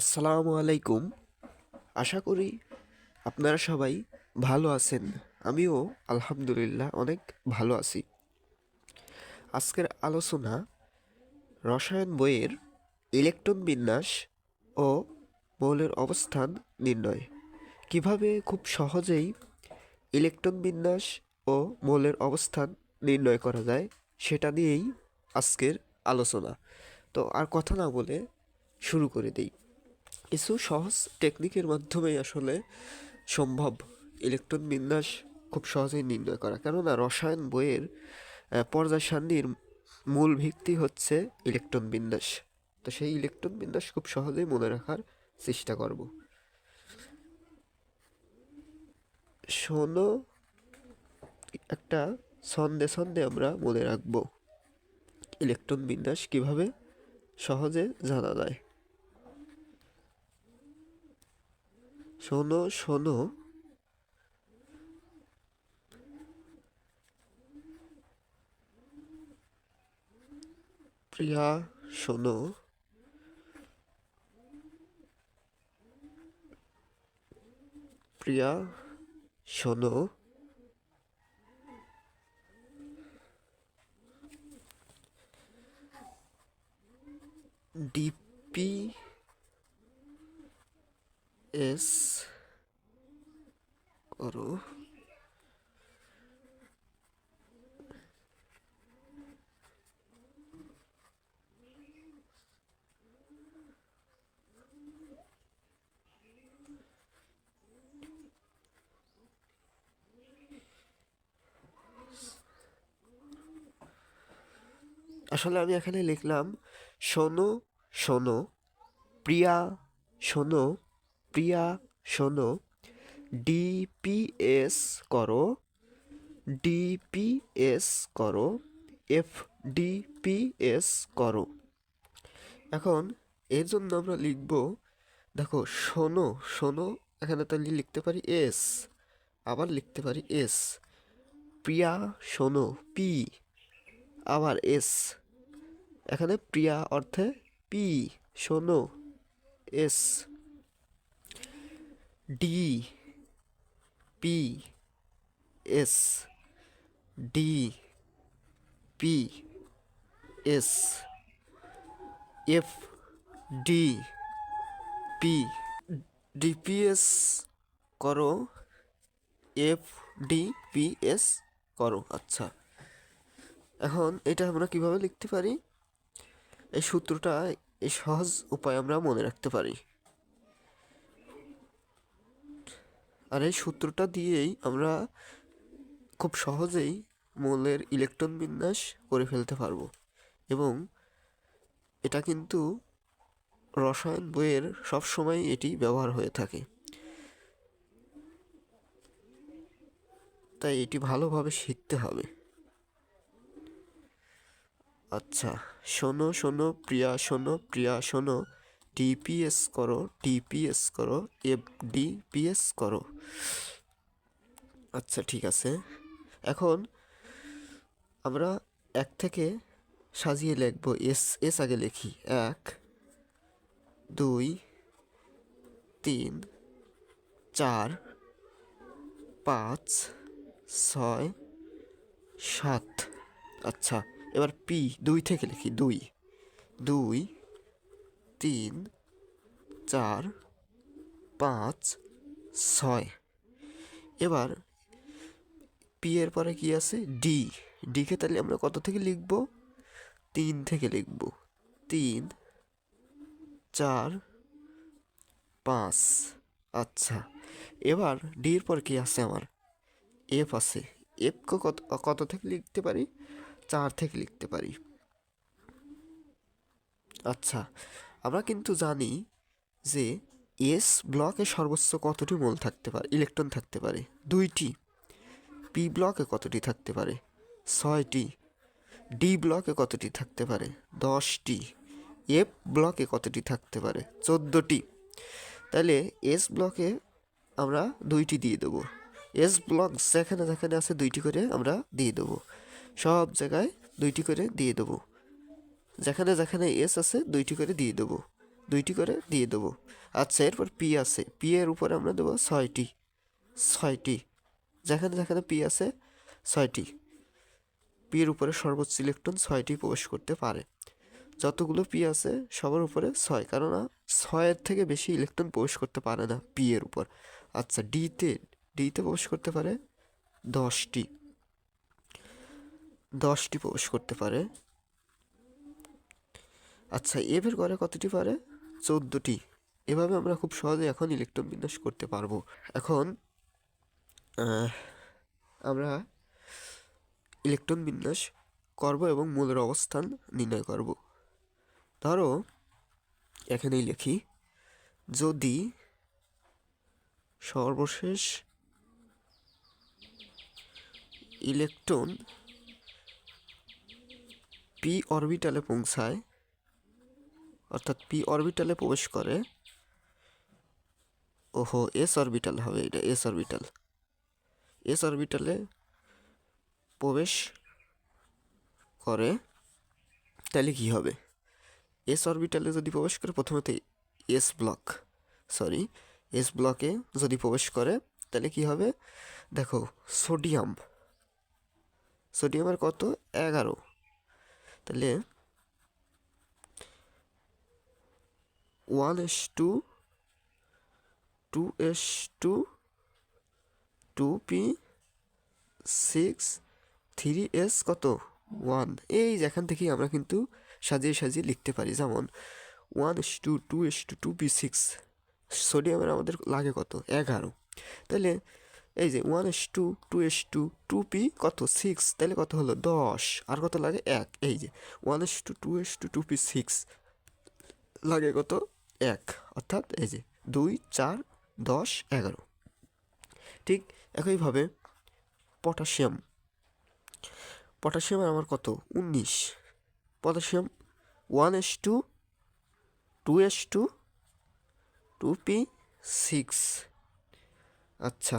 আসসালামু আলাইকুম। আশা করি আপনারা সবাই ভালো আছেন। আমিও আলহামদুলিল্লাহ অনেক ভালো আছি। আজকের আলোচনা রসায়ন বইয়ের ইলেকট্রন বিন্যাস ও মৌলের অবস্থান নির্ণয়। কীভাবে খুব সহজেই ইলেকট্রন বিন্যাস ও মৌলের অবস্থান নির্ণয় করা যায় সেটা নিয়েই আজকের আলোচনা। তো আর কথা না বলে শুরু করে দেই। কিছু সহজ টেকনিকের মাধ্যমে আসলে সম্ভব। ইলেকট্রন বিন্যাস খুব সহজেই নির্ণয় করা। কেননা রসায়ন বইয়ের পর্যায় সারণীর মূল ভিত্তি হচ্ছে ইলেকট্রন বিন্যাস। তো সেই ইলেকট্রন বিন্যাস খুব সহজেই মনে রাখার চেষ্টা করব। শোনো, একটা ছন্দে ছন্দে আমরা মনে রাখব। ইলেকট্রন বিন্যাস কীভাবে সহজে জানা যায়। শোনো শোনো। প্রিয়া শোনো। প্রিয়া শোনো। ডিপি এস করো আসলে আমি এখানে লিখলাম শোনো শোনো প্রিয়া শোনো প্রিয়া শোনো। ডিপিএস করো। ডিপিএস করো। এফ ডিপিএস করো। এখন এর জন্য আমরা লিখব, দেখো শোনো শোনো, এখানে তাহলে লিখতে পারি এস আবার লিখতে পারি এস প্রিয়া শোনো, পি, আবার এস এখানে প্রিয়া অর্থে পি, শোনো S D P S D P S F D P DPS করো এফ ডি পি এস করো আচ্ছা। এখন এটা আমরা কীভাবে লিখতে পারি? এই সূত্রটা এই সহজ উপায় আমরা মনে রাখতে পারি। আর এই সূত্রটা দিয়েই আমরা খুব সহজেই মৌলের ইলেকট্রন বিন্যাস করে ফেলতে পারব। এবং এটা কিন্তু রসায়ন বইয়ের সব সময় এটি ব্যবহার হয়ে থাকে। তাই এটি ভালোভাবে শিখতে হবে। আচ্ছা শোনো শোনো, প্রিয়া শোনো প্রিয়া, শোনো। ডিপিএস করো ডিপিএস করো এফ ডিপিএস করো। আচ্ছা ঠিক আছে। এখন আমরা এক থেকে সাজিয়ে লিখব। এস এস আগে লিখি। এক, দুই, তিন, চার, পাঁচ, ছয়, সাত। আচ্ছা এবার পি দুই থেকে লিখি। দুই দুই তিন, চার, পাঁচ, ছয়। এবার পি এর পরে কি আছে? ডি ডিকে তাহলে আমরা কত থেকে লিখব? তিন থেকে লিখব। তিন, চার, পাঁচ। আচ্ছা এবার ডি এর পর কি আছে আমার? এফ আছে। এফকে কত কত থেকে লিখতে পারি? চার থেকে লিখতে পারি। আচ্ছা আমরা কিন্তু জানি যে এস ব্লকে সর্বোচ্চ কতটি মোল থাকতে পারে? ইলেকট্রন থাকতে পারে। দুইটি। পি ব্লকে কতটি থাকতে পারে? ছয়টি। ডি ব্লকে কতটি থাকতে পারে? দশটি। এফ ব্লকে কতটি থাকতে পারে? চোদ্দোটি। তাহলে এস ব্লকে আমরা দুইটি দিয়ে দেবো। এস ব্লক যেখানে যেখানে আছে দুইটি করে আমরা দিয়ে দেবো। সব জায়গায় দুইটি করে দিয়ে দেবো। যেখানে যেখানে এস আছে, দুইটি করে দিয়ে দেবো। দুইটি করে দিয়ে দেবো। আচ্ছা এরপর পি আছে। পি এর উপরে আমরা দেবো ছয়টি। ছয়টি। যেখানে যেখানে পি আছে, ছয়টি। পি এর উপরে সর্বোচ্চ ইলেকট্রন ছয়টি প্রবেশ করতে পারে। যতগুলো পি আছে, সবার উপরে ছয়। কেননা, ছয়ের থেকে বেশি ইলেকট্রন প্রবেশ করতে পারে না পি এর উপর। আচ্ছা ডিতে ডিতে প্রবেশ করতে পারে দশটি। দশটি প্রবেশ করতে পারে। আচ্ছা এফ এর ঘরে কতটি পারে? চোদ্দোটি। এভাবে আমরা খুব সহজে এখন ইলেকট্রন বিন্যাস করতে পারব। এখন আমরা ইলেকট্রন বিন্যাস করব এবং মূলের অবস্থান নির্ণয় করব। ধরো, এখানেই লিখি, যদি সর্বশেষ ইলেকট্রন পি অরবিটালে পৌঁছায় অর্থাৎ পি অরবিটালে প্রবেশ করে। ওহো এস অরবিটাল হবে এটা এস অরবিটাল এস অরবিটালে প্রবেশ করে, তাহলে কি হবে? এস অরবিটালে যদি প্রবেশ করে প্রথমত এস ব্লক সরি এস ব্লকে যদি প্রবেশ করে, তাহলে কি হবে? দেখো সোডিয়াম সোডিয়ামের কত? এগারো। তাহলে one S two two S two two P, six, three S কত? ওয়ান। এই যেখান থেকেই আমরা কিন্তু সাজিয়ে সাজিয়ে লিখতে পারি। যেমন one S two two S two two P, six. সোডিয়ামের আমাদের লাগে কত? এগারো। তাহলে এই যে one S two two S two two P কত? সিক্স। তাহলে কত হলো? দশ। আর কত লাগে? এক। এই যে one S two two S two two P, six. লাগে কত? এক, অর্থাৎ এই যে দুই, চার, দশ, এগারো। ঠিক একইভাবে পটাশিয়াম। পটাশিয়াম আমার কত? উনিশ। Potassium one S two two S two two P six. আচ্ছা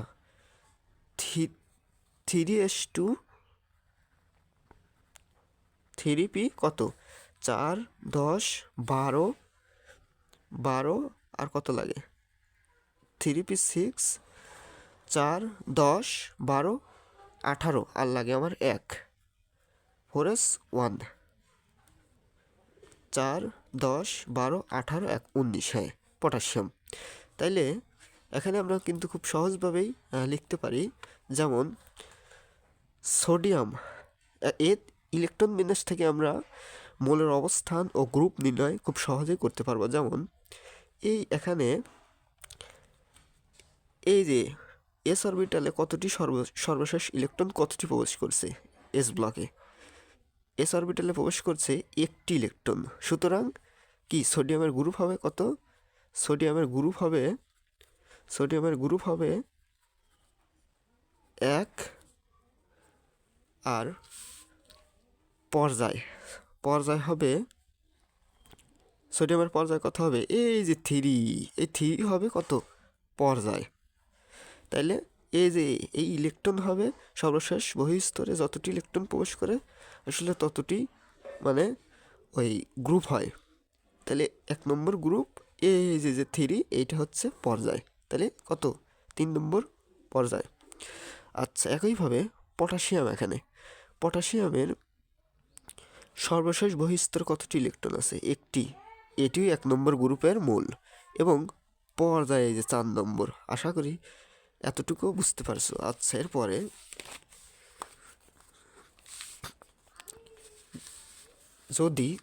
three S two, three P কত? চার, দশ, বারো বারো আর কত লাগে? থ্রি পি সিক্স চার, দশ, বারো, আঠারো আর লাগে আমার এক। ফোর এস ওয়ান চার, দশ, বারো, আঠারো, এক, উনিশ হ্যাঁ পটাশিয়াম তাইলে এখানে আমরা কিন্তু খুব সহজভাবেই লিখতে পারি, যেমন সোডিয়াম এর ইলেকট্রন বিন্যাস থেকে আমরা মৌলের অবস্থান ও গ্রুপ নির্ণয় খুব সহজেই করতে পারব। যেমন, এই এখানে এই যে এস অরবিটালে কতটি সর্ব, সর্বশেষ ইলেকট্রন কতটি প্রবেশ করছে এস ব্লকে এস অরবিটালে প্রবেশ করছে একটি ইলেকট্রন সুতরাং কি সোডিয়ামের গ্রুপ হবে কত? সোডিয়ামের গ্রুপ হবে সোডিয়ামের গ্রুপ হবে এক আর পর্যায়। পর্যায় হবে। সোডিয়ামের পর্যায় কত হবে? এই যে থ্রি এই থ্রি হবে কত? পর্যায়। তাইলে এই যে এই ইলেকট্রন হবে, সর্বশেষ বহিস্তরে যতটি ইলেকট্রন প্রবেশ করে, আসলে ততটি মানে ওই গ্রুপ হয়। তাহলে এক নম্বর গ্রুপ এই যে যে থ্রি এইটা হচ্ছে পর্যায়। তাহলে কত? তিন নম্বর পর্যায়। আচ্ছা একইভাবে পটাশিয়াম এখানে। পটাশিয়ামের সর্বশেষ বহিস্তর কতটি ইলেকট্রন আছে? একটি। এটিও এক নম্বর গ্রুপের মূল এবং পর্যায়ে যে চার নম্বর। আশা করি এতটুকু বুঝতে পারছ। আচ্ছা এরপরে যদি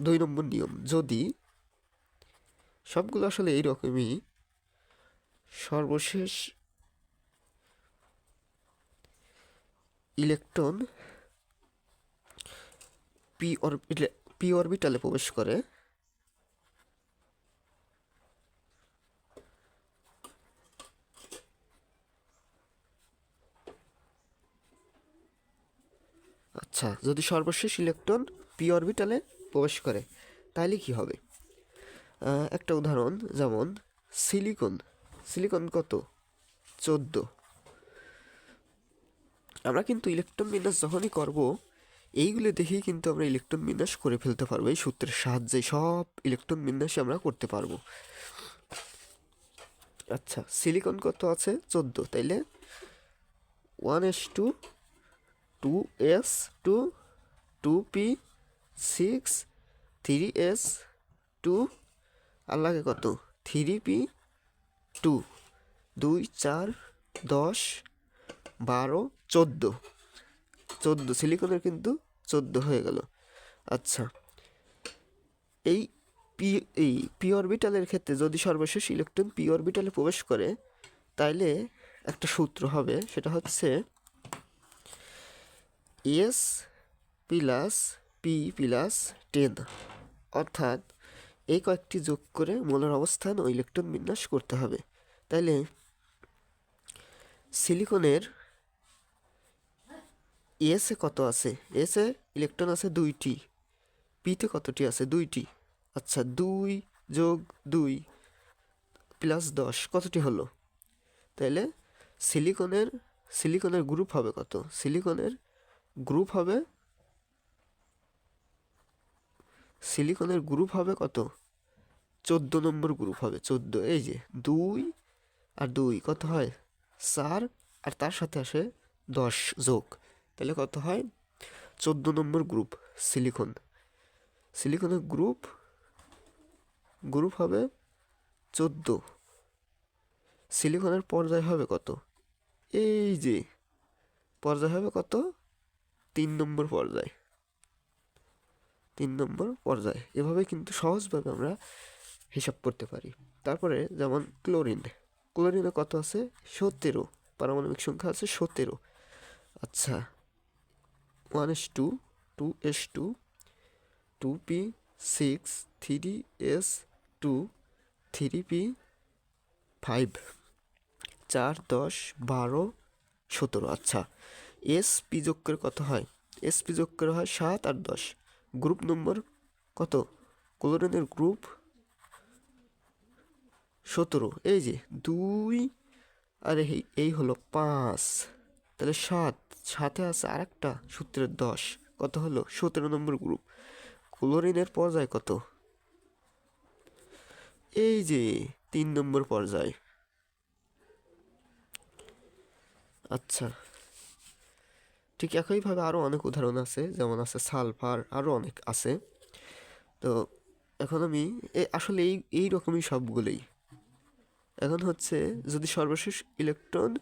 দুই নম্বর নিয়ম, যদি সবগুলো আসলে এইরকমই, সর্বশেষ ইলেকট্রন পি অরবিটালে পি অরবিটালে প্রবেশ করে। আচ্ছা যদি সর্বশেষ ইলেকট্রন পি অরবিটালে প্রবেশ করে তাহলে কি হবে? একটা উদাহরণ, যেমন সিলিকন সিলিকন কত? চোদ্দ। আমরা কিন্তু ইলেকট্রন বিন্যাস যখনই করব এইগুলো দেখেই কিন্তু আমরা ইলেকট্রন বিন্যাস করে ফেলতে পারব। এই সূত্রের সাহায্যে সব ইলেকট্রন বিন্যাসই আমরা করতে পারব। আচ্ছা সিলিকন কত আছে? চোদ্দ। তাইলে one S two two S two two P six three S two আর লাগে কত? থ্রি পি টু দুই, চার, দশ, বারো, চোদ্দ। চোদ্দ। সিলিকনের কিন্তু চোদ্দ হয়ে গেল। আচ্ছা এই পি এই পি অরবিটালের ক্ষেত্রে যদি সর্বশেষ ইলেকট্রন পি অরবিটালে প্রবেশ করে, তাইলে একটা সূত্র হবে, সেটা হচ্ছে S plus P plus ten. অর্থাৎ এই কয়েকটি যোগ করে মোলার অবস্থান ও ইলেকট্রন বিন্যাস করতে হবে। তাইলে সিলিকনের এসে কত আছে? এসে ইলেকট্রন আছে দুইটি। পিতে কতটি আছে? দুইটি। আচ্ছা দুই যোগ দুই প্লাস দশ, কতটি হলো? তাইলে সিলিকনের সিলিকনের গ্রুপ হবে কত? সিলিকনের গ্রুপ হবে সিলিকনের গ্রুপ হবে কত? চোদ্দ নম্বর গ্রুপ হবে, চোদ্দ। এই যে, দুই আর দুই, কত হয়? চার, আর তার সাথে আসে দশ যোগ। তাহলে কত হয়? চোদ্দ নম্বর গ্রুপ সিলিকন সিলিকনের গ্রুপ গ্রুপ হবে চোদ্দ। সিলিকনের পর্যায় হবে কত? এই যে, পর্যায় হবে কত? তিন নম্বর পর্যায়। তিন নম্বর পর্যায়। এভাবে কিন্তু সহজভাবে আমরা হিসাব করতে পারি। তারপরে যেমন ক্লোরিন ক্লোরিনে কত আছে? সতেরো। পারমাণবিক সংখ্যা আছে সতেরো। আচ্ছা। One S two two S two two P six three S two three P five চার, দশ, বারো, সতেরো। আচ্ছা এস পি যোগ করে কত হয়? এস পি যোগ হয় সাত আর দশ। গ্রুপ নম্বর কত? ক্লোরিনের গ্রুপ সতেরো। এই যে দুই, আর এই হলো পাঁচ। তাহলে সাত, সাথে আছে আর একটা সূত্রের দশ। কত হলো? সতেরো নম্বর গ্রুপ ক্লোরিনের পর্যায় কত? এই যে, তিন নম্বর পর্যায়। আচ্ছা। ঠিক একইভাবে আরও অনেক উদাহরণ আছে, যেমন আছে সালফার আরও অনেক আছে। তো এখন আমি আসলে এই এই রকমই সবগুলোই। এখন হচ্ছে, যদি সর্বশেষ ইলেকট্রন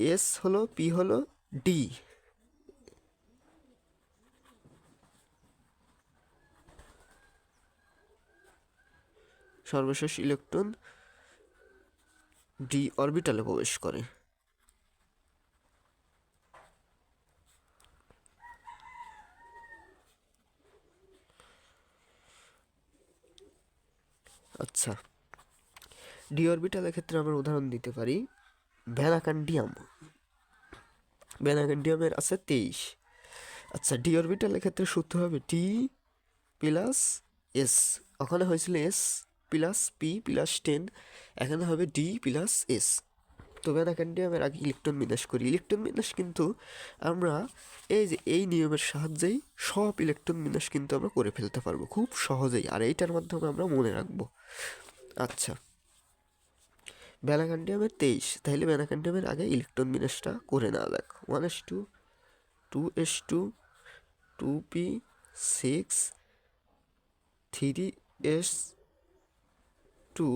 এস হলো, পি হলো, ডি। সর্বশেষ ইলেকট্রন ডি অরবিটালে প্রবেশ করে। আচ্ছা ডি অরবিটালের ক্ষেত্রে আমরা উদাহরণ দিতে পারি। ভ্যানাকান্ডিয়াম ভ্যানাকান্ডিয়ামের আছে তেইশ। আচ্ছা ডি অরবিটালের ক্ষেত্রে সূত্র হবে টি প্লাস এস ওখানে হয়েছিল S plus P plus ten এখানে হবে ডি প্লাস এস তো ভ্যানাকান্ডিয়ামের আগে ইলেকট্রন বিন্যাস করি। ইলেকট্রন বিন্যাস কিন্তু আমরা এই যে এই নিয়মের সাহায্যেই সব ইলেকট্রন বিন্যাস কিন্তু আমরা করে ফেলতে পারব, খুব সহজেই। আর এইটার মাধ্যমে আমরা মনে রাখব। আচ্ছা। ব্যানাকান্ডিয়ামের তেইশ। তাহলে ব্যানাকান্ডিয়ামের আগে ইলেকট্রন বিন্যাসটা করে নেওয়া যাক one S two two S two two P six three S two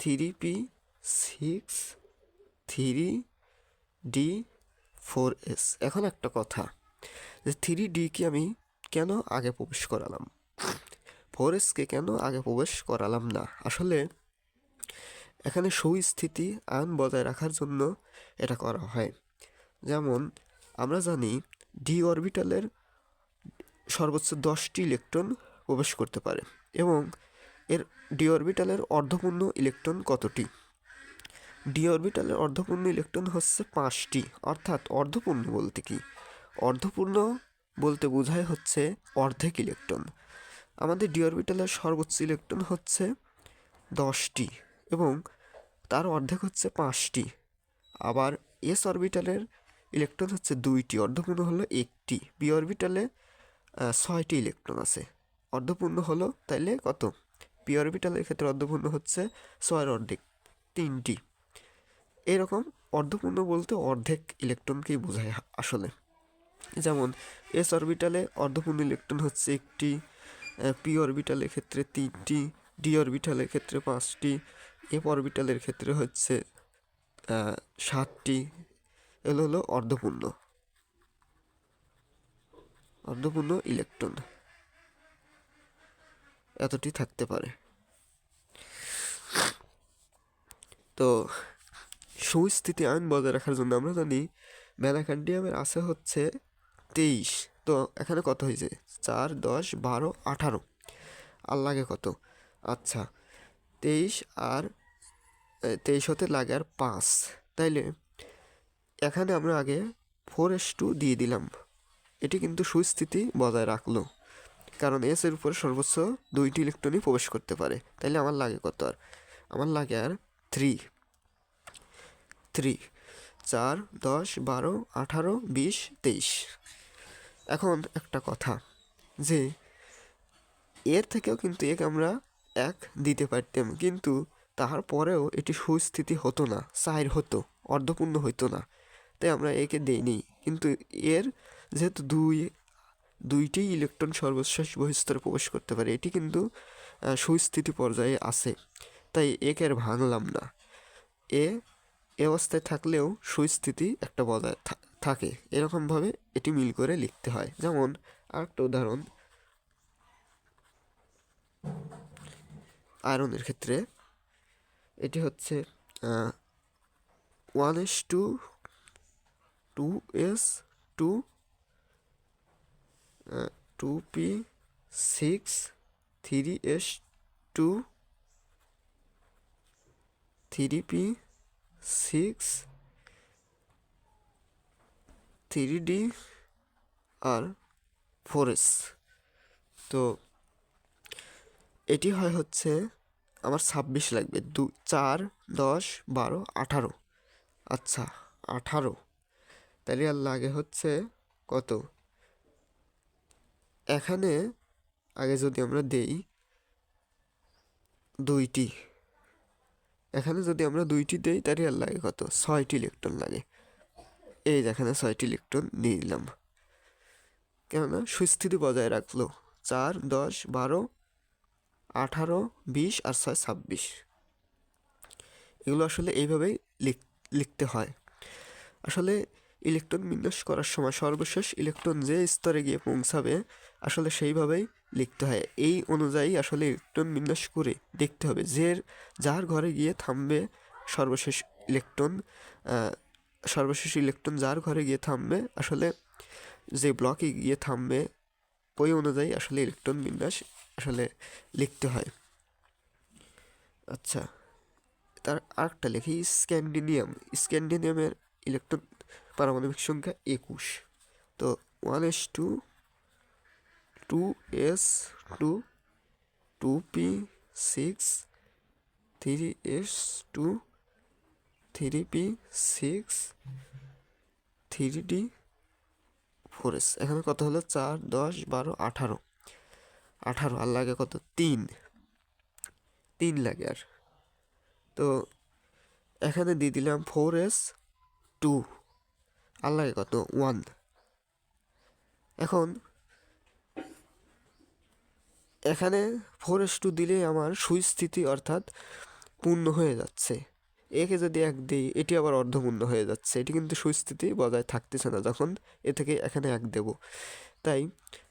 three P six three D four S এখন একটা কথা, যে থ্রি ডিকে আমি কেন আগে প্রবেশ করালাম? ফোর এসকে কেন আগে প্রবেশ করালাম না? আসলে এখানে সুস্থিতি আয়ন বজায় রাখার জন্য এটা করা হয়। যেমন, আমরা জানি ডি অরবিটালের সর্বোচ্চ দশটি ইলেকট্রন প্রবেশ করতে পারে এবং এর ডি অরবিটালের অর্ধপূর্ণ ইলেকট্রন কতটি? ডি অরবিটালের অর্ধপূর্ণ ইলেকট্রন হচ্ছে পাঁচটি, অর্থাৎ অর্ধপূর্ণ বলতে কি? অর্ধপূর্ণ বলতে বোঝায় হচ্ছে অর্ধেক ইলেকট্রন। আমাদের ডি অরবিটালের সর্বোচ্চ ইলেকট্রন হচ্ছে দশটি। এবং তার অর্ধেক হচ্ছে পাঁচটি। আবার এস অরবিটালের ইলেকট্রন হচ্ছে দুইটি, অর্ধপূর্ণ হলো একটি। পি অরবিটালে ছয়টি ইলেকট্রন আছে। অর্ধপূর্ণ হলো তাইলে কত? পি অরবিটালের ক্ষেত্রে অর্ধপূর্ণ হচ্ছে ছয়ের অর্ধেক, তিনটি। এরকম অর্ধপূর্ণ বলতে অর্ধেক ইলেকট্রনকেই বোঝায় আসলে। যেমন এস অরবিটালে অর্ধপূর্ণ ইলেকট্রন হচ্ছে একটি পি অরবিটালের ক্ষেত্রে তিনটি ডি অরবিটালের ক্ষেত্রে পাঁচটি এফ অরবিটালের ক্ষেত্রে হচ্ছে সাতটি এগুলো হলো অর্ধপূর্ণ। অর্ধপূর্ণ ইলেকট্রন। এতটি থাকতে পারে। তো, সুস্থিতি আইন বজায় রাখার জন্য আমরা জানি ম্যানাকান্ডিয়ামের আছে হচ্ছে তেইশ। তো, এখানে কত হয়েছে? চার, দশ, বারো, আঠারো। আর লাগে কত? আচ্ছা তেইশ আর তেইশ হতে লাগে আর পাঁচ। তাইলে এখানে আমরা আগে ফোর এস টু দিয়ে দিলাম। এটি কিন্তু সুস্থিতি বজায় রাখল, কারণ এস এর উপরে সর্বোচ্চ দুইটি ইলেকট্রনই প্রবেশ করতে পারে। তাইলে আমার লাগে কত আর? আমার লাগে আর থ্রি থ্রি চার, দশ, বারো, আঠারো, বিশ, তেইশ। এখন একটা কথা, যে এর থেকেও কিন্তু এক আমরা এক দিতে পারতাম, কিন্তু তাহার পরেও এটি সুস্থিতি হতো না সাইর হতো, অর্ধপূর্ণ হইতো না। তাই আমরা একে দেইনি। কিন্তু এর যেহেতু দুই, দুইটি ইলেকট্রন সর্বশেষ বহিস্তরে প্রবেশ করতে পারে, এটি কিন্তু সুস্থিতি পর্যায়ে আছে। তাই একে আর ভাঙলাম না। এ এ অবস্থায় থাকলেও সুস্থিতি একটা বজায় থাকে। এরকমভাবে এটি মিল করে লিখতে হয়। যেমন, আরেকটা উদাহরণ। আয়রনের ক্ষেত্রে এটি হচ্ছে one S two two S two two P, six, three S two, three P, six, three D আর ফোর এস। তো এটি হয় হচ্ছে আমার ছাব্বিশ লাগবে। দু, চার, দশ, বারো, আঠারো। আচ্ছা আঠারো। তাহলে আর লাগে হচ্ছে কত? এখানে আগে যদি আমরা দেই দুইটি। এখানে যদি আমরা দুইটি দেই, তাহলে আর লাগে কত? ছয়টি ইলেকট্রন লাগে। এই এখানে ছয়টি ইলেকট্রন নিয়ে নিলাম। কেননা সুস্থিতি বজায় রাখল। চার, দশ, বারো আঠারো, বিশ আর ছয় ছাব্বিশ। এগুলো আসলে এইভাবেই লিখ- লিখতে হয়। আসলে ইলেকট্রন বিন্যাস করার সময় সর্বশেষ ইলেকট্রন যে স্তরে গিয়ে পৌঁছাবে, আসলে সেইভাবেই লিখতে হয়। এই অনুযায়ী আসলে ইলেকট্রন বিন্যাস করে দেখতে হবে যে যার ঘরে গিয়ে থামবে সর্বশেষ ইলেকট্রন সর্বশেষ ইলেকট্রন যার ঘরে গিয়ে থামবে, আসলে যে ব্লকে গিয়ে থামবে, ওই অনুযায়ী আসলে ইলেকট্রন বিন্যাস আসলে লিখতে হয়। আচ্ছা তার আরেকটা লিখি, স্ক্যান্ডিনিয়াম, স্ক্যান্ডিনিয়ামের ইলেকট্রন পারমাণবিক সংখ্যা একুশ। তো one S two two S two two P six three S two three P six three D four S এখানে কত হলো? চার, দশ, বারো, আঠারো। আঠারো, আর লাগে কত? তিন। তিন লাগে আর। তো এখানে দিয়ে দিলাম ফোর এস টু আর লাগে কত? ওয়ান এখন এখানে ফোর এস টু দিলে আমার সুস্থিতি অর্থাৎ পূর্ণ হয়ে যাচ্ছে। একে যদি এক দিই, এটি আবার অর্ধপূর্ণ হয়ে যাচ্ছে। এটি কিন্তু সুস্থিতি বজায় থাকতেছে না, যখন এ থেকে এখানে এক দেব। তাই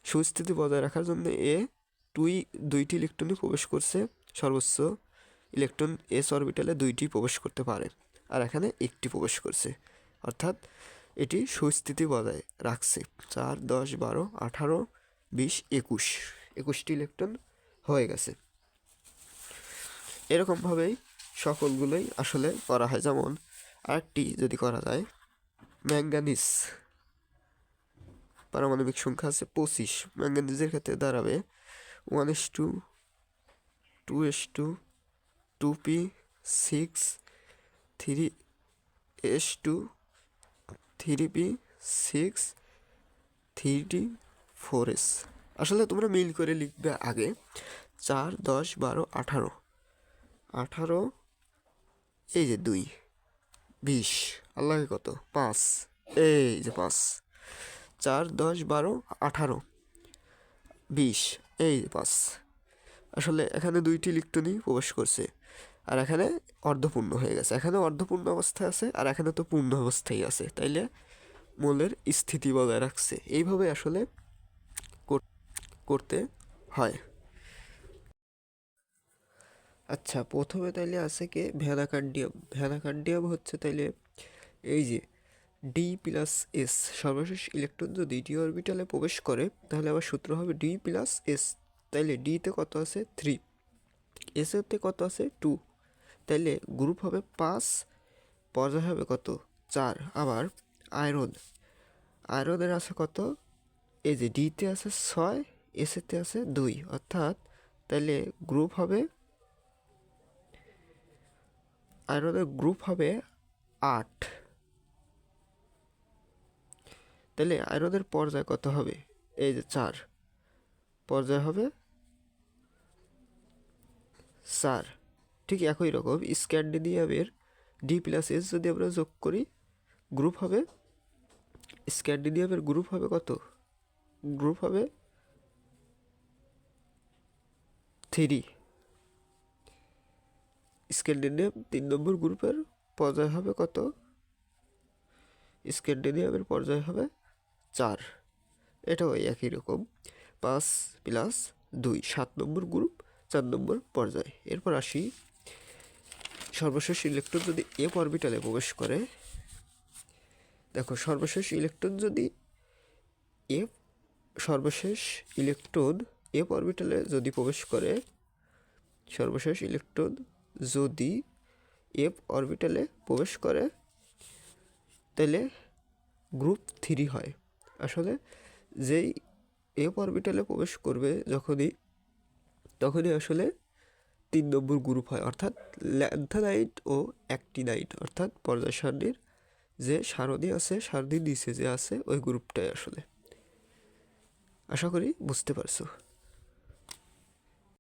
সুস্থিতি বজায় রাখার জন্য এ দুই, দুইটি ইলেকট্রনই প্রবেশ করছে, সর্বোচ্চ ইলেকট্রন এস অরবিটালে দুইটি প্রবেশ করতে পারে, আর এখানে একটি প্রবেশ করছে। অর্থাৎ এটি সুস্থিতি বজায় রাখছে। চার, দশ, বারো, আঠারো, বিশ, একুশ। একুশটি ইলেকট্রন হয়ে গেছে। এরকমভাবেই সকলগুলোই আসলে করা হয়। যেমন আরেকটি যদি করা যায় ম্যাঙ্গানিজ পারমাণবিক সংখ্যা আছে পঁচিশ। ম্যাঙ্গানিজের ক্ষেত্রে দাঁড়াবে one S two two S two two P six three S two three P six three D four S আসলে তোমরা মিল করে লিখবে আগে চার, দশ, বারো, আঠারো। আঠারো, এই যে দুই, বিশ। আল্লাহকে কত? পাঁচ। এই যে পাঁচ। চার, দশ, বারো, আঠারো। বিশ। এই পাঁচ আসলে এখানে দুইটি ইলেকট্রনই প্রবেশ করছে। আর এখানে অর্ধপূর্ণ হয়ে গেছে। এখানে অর্ধপূর্ণ অবস্থায় আছে আর এখানে তো পূর্ণ অবস্থায় আছে। তাইলে মোলের স্থিতি বজায় রাখছে। এইভাবে আসলে করতে হয়। আচ্ছা প্রথমে তাইলে আছে কি ভ্যানাকার্ডিয়াম ভ্যানাকার্ডিয়াম হচ্ছে তাইলে এই যে ডি প্লাস এস সর্বশেষ ইলেকট্রন যদি ডি অরবিটালে প্রবেশ করে, তাহলে আবার সূত্র হবে ডি প্লাস এস তাইলে ডিতে কত আছে? থ্রি এসেতে কত আছে? টু তাইলে গ্রুপ হবে পাঁচ, পর্যায় হবে কত? চার। আবার আয়রন আয়রনের আছে কত? এই যে ডিতে আছে ছয় এসেতে আছে দুই। অর্থাৎ তাইলে গ্রুপ হবে আয়রনের গ্রুপ হবে আট। তাহলে আয়রনের পর্যায় কত হবে? এই যে চার। পর্যায় হবে চার। ঠিক একই রকম স্ক্যান্ডিনিয়ামের ডি প্লাস এস যদি আমরা যোগ করি গ্রুপ হবে স্ক্যান্ডিনিয়ামের গ্রুপ হবে কত? গ্রুপ হবে থ্রি স্ক্যান্ডিনিয়াম তিন নম্বর গ্রুপের পর্যায় হবে কত? স্ক্যান্ডিনিয়ামের পর্যায় হবে চার। এটাও একই রকম। পাঁচ প্লাস দুই, সাত নম্বর গ্রুপ, চার নম্বর পর্যায়। এরপর আসি। সর্বশেষ ইলেকট্রন যদি এফ অরবিটালে প্রবেশ করে, দেখো সর্বশেষ ইলেকট্রন যদি এফ সর্বশেষ ইলেকট্রন এফ অরবিটালে যদি প্রবেশ করে, সর্বশেষ ইলেকট্রন যদি এফ অরবিটালে প্রবেশ করে, তাহলে গ্রুপ থ্রি হয়। আসলে যেই এফ অরবিটালে প্রবেশ করবে যখনই, তখনই আসলে তিন নম্বর গ্রুপ হয়। অর্থাৎ ল্যান্থানাইট ও অ্যাক্টিনাইট অর্থাৎ পর্যায় সারণীর যে সারণী আছে, সারণীর নিচে যে আছে, ওই গ্রুপটাই আসলে। আশা করি বুঝতে পারছ।